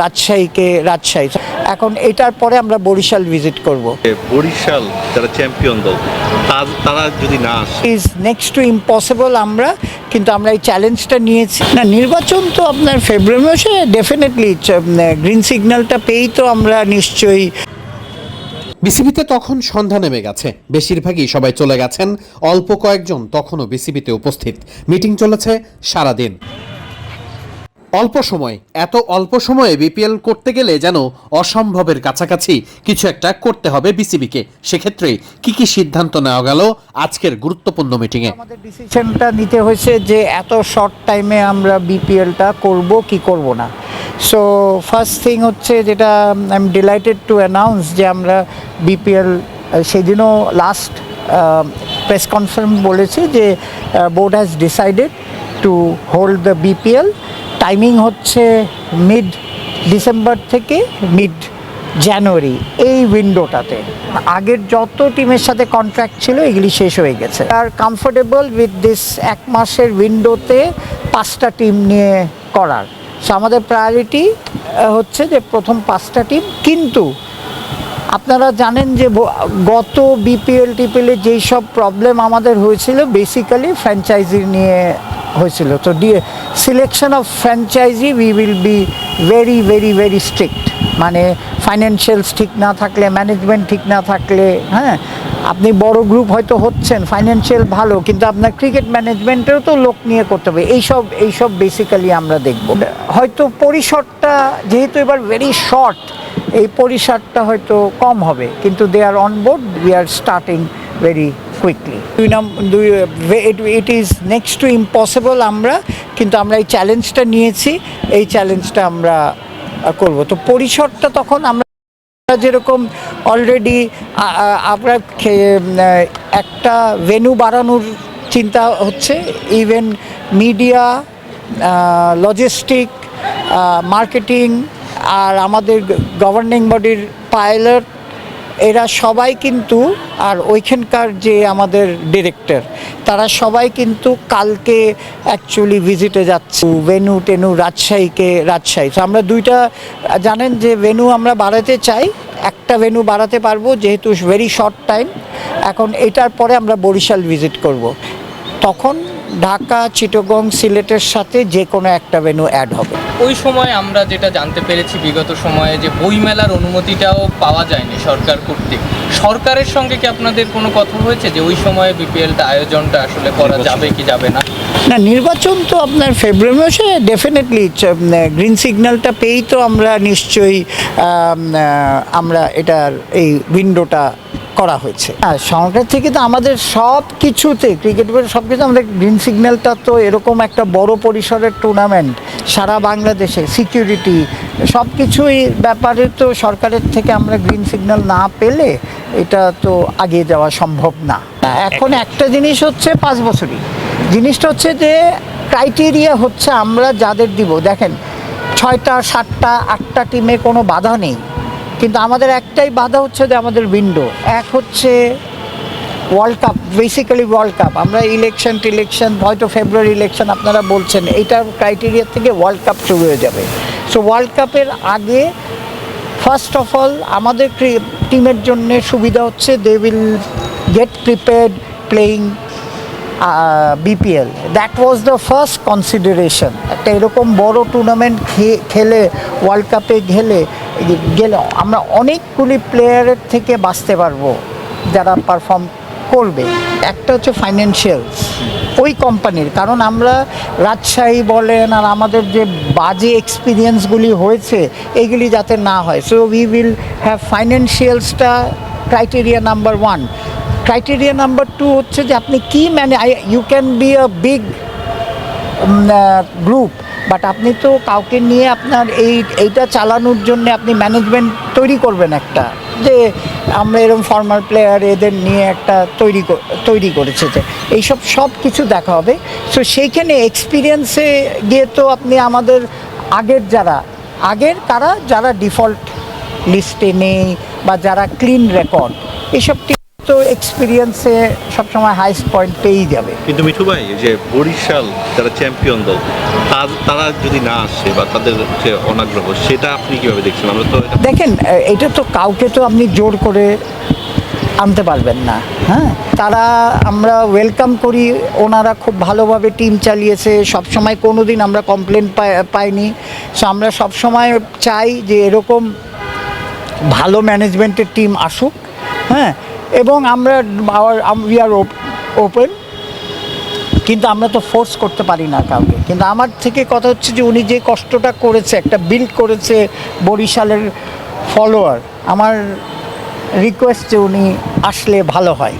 রাজশাহীকে রাজশাহী। এখন এটার পরে আমরা বরিশাল ভিজিট করব। বরিশাল যারা চ্যাম্পিয়ন দল তারা যদি না আসে। ইজ নেক্সট টু ইম্পসিবল আমরা কিন্তু আমরা এই চ্যালেঞ্জটা নিয়েছি। না নির্বাচন তো আপনার ফেব্রুয়ারি মাসে ডেফিনেটলি গ্রিন সিগন্যালটা পেয়েই তো আমরা নিশ্চয়ই। বিসিবিতে তখন সন্ধ্যা নেমে গেছে। বেশিরভাগই সবাই চলে গেছেন। অল্প কয়েকজন তখনও বিসিবিতে উপস্থিত। মিটিং চলেছে সারাদিন। অল্প সময়, এত অল্প সময়ে বিপিএল করতে গেলে যেন অসম্ভবের কাছাকাছি কিছু একটা করতে হবে বিসিবিকে। সেক্ষেত্রে কি কি সিদ্ধান্ত নেওয়া গেল আজকের গুরুত্বপূর্ণ মিটিংয়ে আমাদের ডিসিশনটা নিতে হয়েছে যে এত শর্ট টাইমে আমরা বিপিএলটা করব, কি করব না। সো ফার্স্ট থিং হচ্ছে যেটা I am delighted to announce যে আমরা বিপিএল, সেদিনও লাস্ট প্রেস কনফারেন্স বলেছি যে board has decided to hold the BPL. Timing হচ্ছে মিড ডিসেম্বর থেকে মিড জানুয়ারি এই উইন্ডোটাতে আগের যত টিমের সাথে কন্ট্রাক্ট ছিল, এগুলি শেষ হয়ে গেছে। আর কমফোর্টেবল উইথ দিস এক মাসের উইন্ডোতে পাঁচটা টিম নিয়ে করার। সো আমাদের প্রায়োরিটি হচ্ছে যে প্রথম পাঁচটা টিম কিন্তু আপনারা জানেন যে গত বিপিএল টিপিএলে যেই সব প্রবলেম আমাদের হয়েছিল বেসিক্যালি ফ্র্যাঞ্চাইজি নিয়ে হয়েছিল। তো selection of franchisee we will be very very very strict মানে ফাইন্যান্সিয়ালস ঠিক না থাকলে ম্যানেজমেন্ট ঠিক না থাকলে হ্যাঁ? আপনি বড় গ্রুপ হয়তো হচ্ছেন ফাইন্যান্সিয়াল ভালো, কিন্তু আপনার ক্রিকেট ম্যানেজমেন্টেও তো লোক নিয়ে করতে হবে। এইসব এইসব বেসিক্যালি আমরা দেখব। হয়তো পরিসরটা, যেহেতু এবার ভেরি শর্ট এই পরিসরটা হয়তো কম হবে, কিন্তু they are on board we are starting very quickly দুই number it is next to impossible আমরা, কিন্তু আমরা এই চ্যালেঞ্জটা নিয়েছি, এই চ্যালেঞ্জটা আমরা করব। তো পরিসরটা তখন আমরা যেরকম অলরেডি আমরা একটা ভেনু বাড়ানোর চিন্তা হচ্ছে ইভেন মিডিয়া লজিস্টিক মার্কেটিং আর আমাদের গভর্নিং বডির পাইলট এরা সবাই কিন্তু, আর ওইখানকার যে আমাদের ডিরেক্টর তারা সবাই কিন্তু কালকে অ্যাকচুয়ালি ভিজিটে যাচ্ছে। ভেনু টেনু রাজশাহীকে, রাজশাহী। তো আমরা দুইটা, জানেন যে ভেনু আমরা বাড়াতে চাই, একটা ভেনু বাড়াতে পারব, যেহেতু ভেরি শর্ট টাইম এখন এটার পরে আমরা বরিশাল ভিজিট করব। তখন ঢাকা চিটগং সিলেটের সাথে যে কোনো একটা ভেনু অ্যাড হবে। ওই সময় আমরা যেটা জানতে পেরেছি বিগত সময়ে যে বইমেলার অনুমতিটাও পাওয়া যায়নি সরকার কর্তৃক। সরকারের সঙ্গে কি আপনাদের কোনো কথা হয়েছে যে ওই সময়ে বিপিএলটা আয়োজনটা আসলে করা যাবে কি যাবে না? না নির্বাচন তো আপনার ফেব্রুয়ারি মাসে ডেফিনেটলি গ্রিন সিগন্যালটা পেয়েই তো আমরা নিশ্চয়ই আমরা এটার এই উইন্ডোটা করা হয়েছে। হ্যাঁ সরকার থেকে তো আমাদের সব কিছুতে ক্রিকেট সব কিছু আমাদের গ্রিন সিগন্যালটা তো এরকম একটা বড় পরিসরের টুর্নামেন্ট সারা বাংলাদেশে সিকিউরিটি সব কিছুই ব্যাপারে তো সরকারের থেকে আমরা গ্রিন সিগন্যাল না পেলে এটা তো আগিয়ে যাওয়া সম্ভব না। এখন একটা জিনিস হচ্ছে পাঁচ বছরই। জিনিসটা হচ্ছে যে ক্রাইটেরিয়া হচ্ছে আমরা যাদের দিব। দেখেন, ছয়টা, সাতটা, আটটা টিমে কোনো বাধা নেই। কিন্তু আমাদের একটাই বাধা হচ্ছে যে আমাদের উইন্ডো এক হচ্ছে world cup basically world cup আমরা ইলেকশন টিলেকশন হয়তো ফেব্রুয়ারি ইলেকশন আপনারা বলছেন এইটার ক্রাইটেরিয়া থেকে ওয়ার্ল্ড কাপ শুরু হয়ে যাবে। সো ওয়ার্ল্ড কাপের আগে ফার্স্ট অফ অল আমাদের টিমের জন্য সুবিধা হচ্ছে they will get prepared playing BPL that was the first consideration একটা এরকম বড় টুর্নামেন্ট খেলে ওয়ার্ল্ড কাপে গেলে গেলে, আমরা অনেকগুলি প্লেয়ারের থেকে বাঁচতে পারব যারা পারফর্ম করবে। একটা হচ্ছে ফাইন্যান্সিয়ালস ওই কোম্পানির কারণ আমরা রাজশাহী বলেন আর আমাদের যে বাজে এক্সপিরিয়েন্সগুলি হয়েছে, এগুলি যাতে না হয়। So we will have ফাইন্যান্সিয়ালসটা criteria number one criteria number two হচ্ছে যে আপনি কী মানে you can be a big group but আপনি তো কাউকে নিয়ে আপনার এই, এইটা চালানোর জন্য আপনি ম্যানেজমেন্ট তৈরি করবেন একটা। যে আমরা এরকম ফর্মাল প্লেয়ার এদের নিয়ে একটা তৈরি তৈরি করেছে যে, এইসব সব কিছু দেখা হবে। সো সেইখানে এক্সপিরিয়েন্সে গিয়ে তো আপনি আমাদের আগের যারা, আগের কারা যারা ডিফল্ট লিস্টে নেই বা যারা ক্লিন রেকর্ড এইসব টিম তো এক্সপিরিয়েন্সে সবসময় হাইস্ট পয়েন্ট পেয়েই যাবে। কিন্তু মিঠু ভাই যে বরিশাল যারা চ্যাম্পিয়ন দল তার- তারা যদি না আসে বা তাদের যে অনাগ্রহ সেটা আপনি কীভাবে দেখছেন? আমরা তো দেখেন এটা তো কাউকে তো আপনি জোর করে আনতে পারবেন না হ্যাঁ? তারা আমরা ওয়েলকাম করি ওনারা খুব ভালোভাবে টিম চালিয়েছে সবসময় কোনো দিন আমরা কমপ্লেন পাইনি। সো আমরা সবসময় চাই যে এরকম ভালো ম্যানেজমেন্টের টিম আসুক হ্যাঁ? এবং আমরা উই আর ওপেন কিন্তু আমরা তো ফোর্স করতে পারি না কাউকে। কিন্তু আমার থেকে কথা হচ্ছে যে উনি যে কষ্টটা করেছে, একটা বিল্ড করেছে বরিশালের ফলোয়ার আমার রিকোয়েস্ট যে উনি আসলে ভালো হয়।